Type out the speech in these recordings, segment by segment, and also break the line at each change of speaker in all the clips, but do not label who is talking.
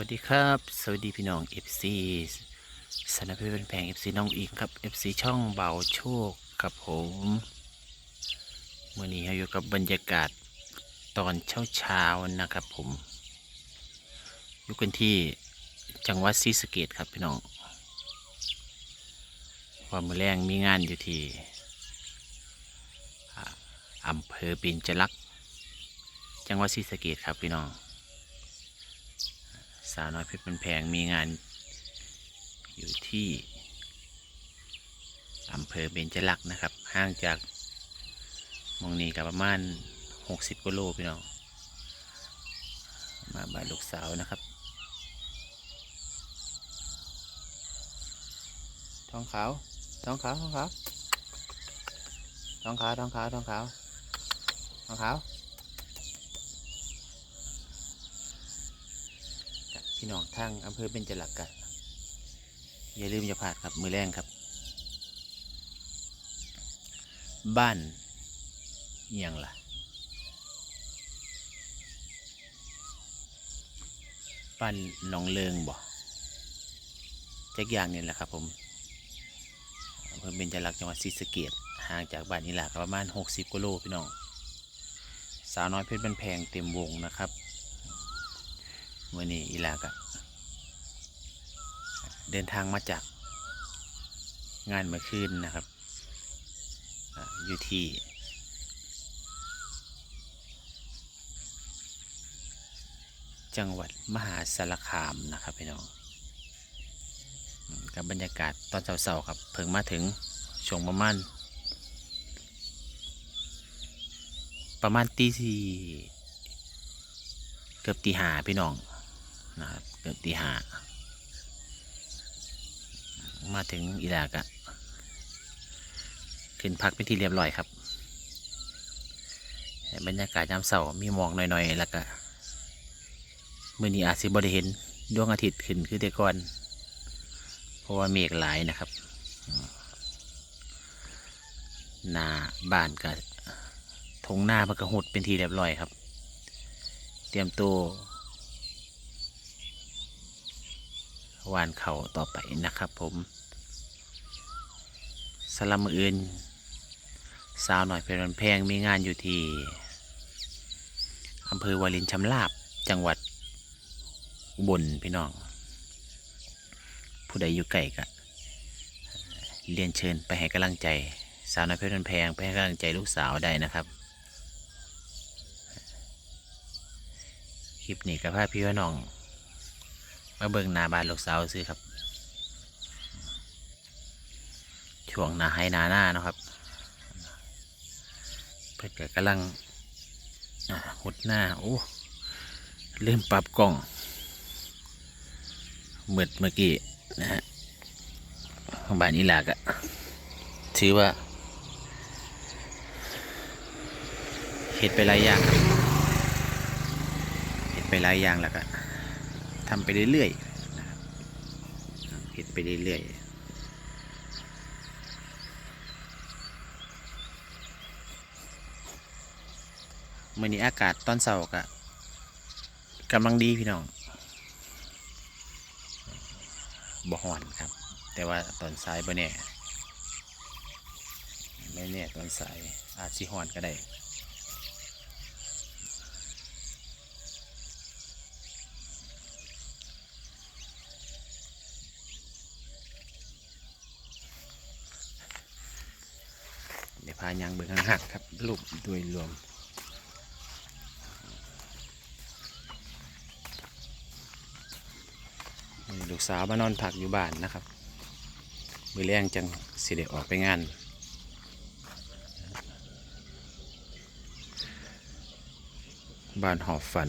วัสดีครับ สวัสดีพี่น้อง FC สนับสนุนแพง FC น้องอิงครับ FC ช่องเบาโชคกับผมเมื่อนี้เราอยู่กับบรรยากาศตอนเช้าเช้าๆนะครับผมอยู่กันที่จังหวัดศรีสะเกดครับพี่น้องว่ามือแรงมีงานอยู่ที่อำเภอปินจลักษ์จังหวัดศรีสะเกดครับพี่น้อง สาวน้อยเพชรเป็นแพงมีงานอยู่ที่อำเภอเบญจลักษ์นะครับ ห่างจากมองนี้กับประมาณ 60กิโลพี่น้อง มาบ้านลูกสาวนะครับ ทองขาว ทองขาว ทองขาว ทองขาว ทองขาว ทองขาว ทองขาว กับ พี่น้องทางอำเภอเบญจลักกะอย่าลืมอย่าพลาดครับมือแรงครับ บ้านเอียงล่ะบ้านหนองเลิงบ่จักอย่างนี่แหละครับผมอำเภอเบญจลักษ์จังหวัดศรีสะเกษห่างจากบ้านนี้หละประมาณ 60กิโลพี่น้อง สาวน้อยเพชรบันแพงเต็มวงนะครับ มื่อนี้อีลากะเดินทางมาจากงานเมื่อคืนนะครับอยู่ที่จังหวัดมหาสารคามนะครับพี่น้องกับบรรยากาศตอนเช้าๆครับเพิ่งมาถึงช่วงประมาณประมาณตีสี่เกือบตีหาพี่น้อง นะครับเกือบตีห้ามาถึงอิรากะขึ้นพักเป็นที่เรียบร้อยครับบรรยากาศยามเสาร์มีหมอกหน่อยๆ แล้วก็มื่อนี้อาจสิบริเห็นดวงอาทิตย์ขึ้นคือแต่ก่อน เพราะว่าเมฆหลายนะครับ หน้าบ้านก็ทงหน้ามันก็หดเป็นทีเรียบร้อยครับ เตรียมตัว วานเข่าต่อไปนะครับผมสลัมมืออื่น สาวหน่อยเป็นวันแพงมีงานอยู่ที่อำเภอวารินชำราบจังหวัดอุบลพี่น้อง ผู้ใดอยู่ไกลก็เรียนเชิญไปให้กำลังใจ สาวน้อยเพชรนแพงไปให้กำลังใจลูกสาวได้นะครับคลิปนี้กับพาพี่ว่าน้อง มาเบิ่งหน้าบ้านลูกสาวซื้อครับ ช่วงหน้าให้หนาหน้านะครับ เพื่อนก็กำลังหดหน้าโอ้เริ่มปรับกล้องเมื่อเมื่อกี้นะฮะของบ้านนี้หลากอะถือว่าเห็ดไปหลายอย่างครับเห็ดไปหลายอย่างแล้วก็ ทำไปเรื่อยๆนะครับเห็ดไปเรื่อยๆมื่อนี้อากาศตอนเสาร์กะกำลังดีพี่น้องบ่ฮอนครับ แต่ว่าตอนสายบ่แน่ไม่แน่ตอนสายอาจสิฮอนก็ได้ ยายางเบิ่งข้างหักครับรูปโดยรวมลูกสาวมานอนพักอยู่บ้านนะครับ มือแรงจังสิเดออกไปงาน บ้านหอบฝัน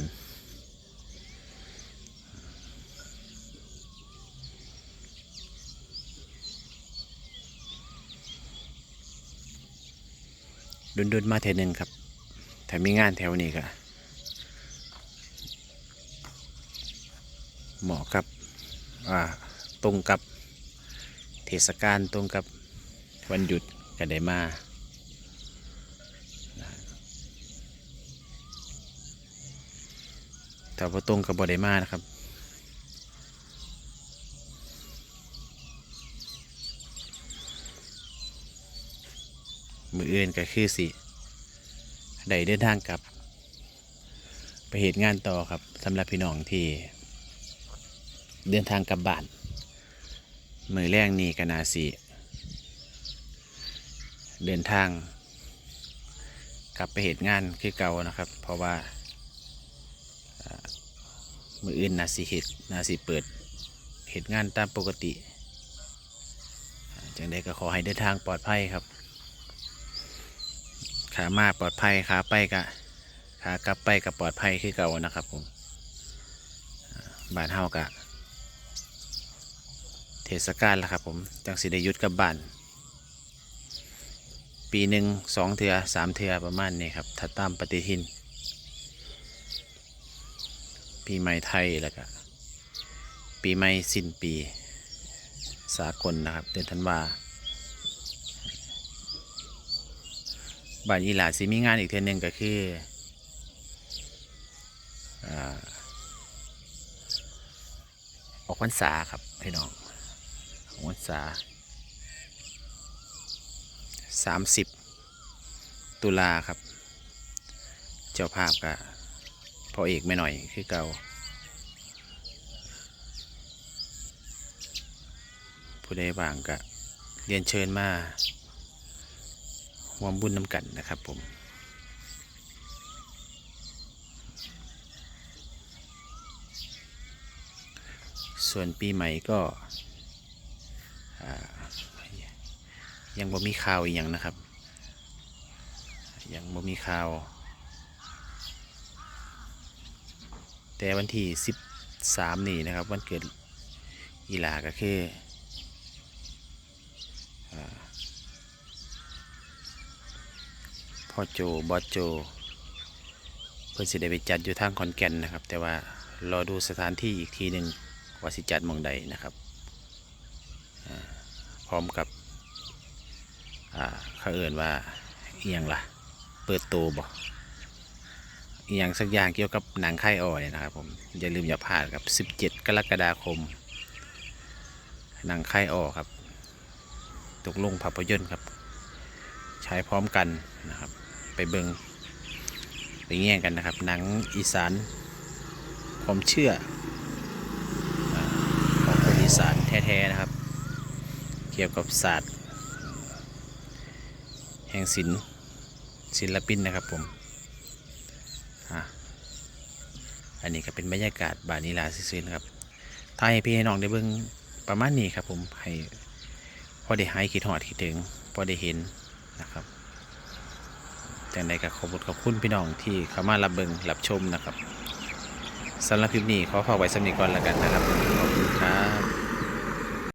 ดุนๆมาเทอหนึ่งครับถ้ามีงานแถวนี้ก็เหมาะกับอ่าตรงกับเทศกาลตรงกับวันหยุดก็ได้มาแต่พอตรงกับบ่ได้มานะครับ อื่นก็คือสิได้เดินทางกลับ ไปเหตุงานต่อครับสำหรับพี่น้องที่ เดินทางกลับบ้านมือแรกนี่ก็นาสีเดินทาง กลับไปเหตุงานคือเก่านะครับ เพราะว่ามืออื่นนาสีเหตุนาสีเปิดเหตุงานตามปกติจังใดก็ขอให้เดินทางปลอดภัยครับ ขามาปลอดภัยขาไปกะขากลับไปกับปลอดภัยคือเก่านะครับผมบ้านเฮากะ เทศกาลแล้วครับผมจังสิได้ยุดกับบ้าน ปีหนึ่งสองเถือสามเถือประมาณนี้ครับถ้าตามปฏิทิน ปีใหม่ไทยแล้วก็ปีใหม่สิ้นปีสากลนะครับ เดือนธันวา บ้านอีหลาสิมีงานอีกเทือหนึงก็คืออาอกพรรษาครับพี่น้องออกพรรษาสามสิบตุลาครับ เจ้าภาพก็พอเอกไม่หน่อยคือเก่าผู้ใดบางก็เรียนเชิญมา ร่วมบุญน้ำกันนะครับผมส่วนปีใหม่ก็ยังบ่มีข่าวอีกอย่างนะครับ ยังบ่มีข่าว แต่วันที่สิบสามนี่นะครับ วันเกิดอีลาก็คืออ่ พ่อโจบอสโจ เพื่อสิได้ไปจัดอยู่ทางขอนแก่นนะครับ แต่ว่ารอดูสถานที่อีกทีหนึ่งว่าสิจัดมองใดนะครับพร้อมกับอ่าเขาเอ่นว่าเอียงล่ะ เปิดโตบ่เอียงสักอย่างเกี่ยวกับหนังไข่อ่อยนะครับผมอย่าลืมอย่าพลาดครับ 17 กรกฎาคม หนังไข่อ่อครับ ตกลงภาพยนตร์ครับ ใช้พร้อมกันนะครับ ไปเบิงไปแง่งกันนะครับ หนังอีสาน ความเชื่อของคนอีสานแท้ๆนะครับ เกี่ยวกับศาสตร์ แห่งศิลป์ศิลปินนะครับผมอันนี้ก็เป็นบรรยากาศบานิลาซื่อๆนะครับถ้าให้พี่ให้น้องได้เบิ่งประมาณนี้ครับผมให้พอได้หายคิดหอดคิดถึงพอได้เห็นนะครับ จังใดก็ขอบขอบคุณพี่น้องที่เข้ามารับเบิงรับชมนะครับสำหรับคลิปนี้ขอฝากไว้สำนีก่อนแล้วกันนะครับขอบคุณครับ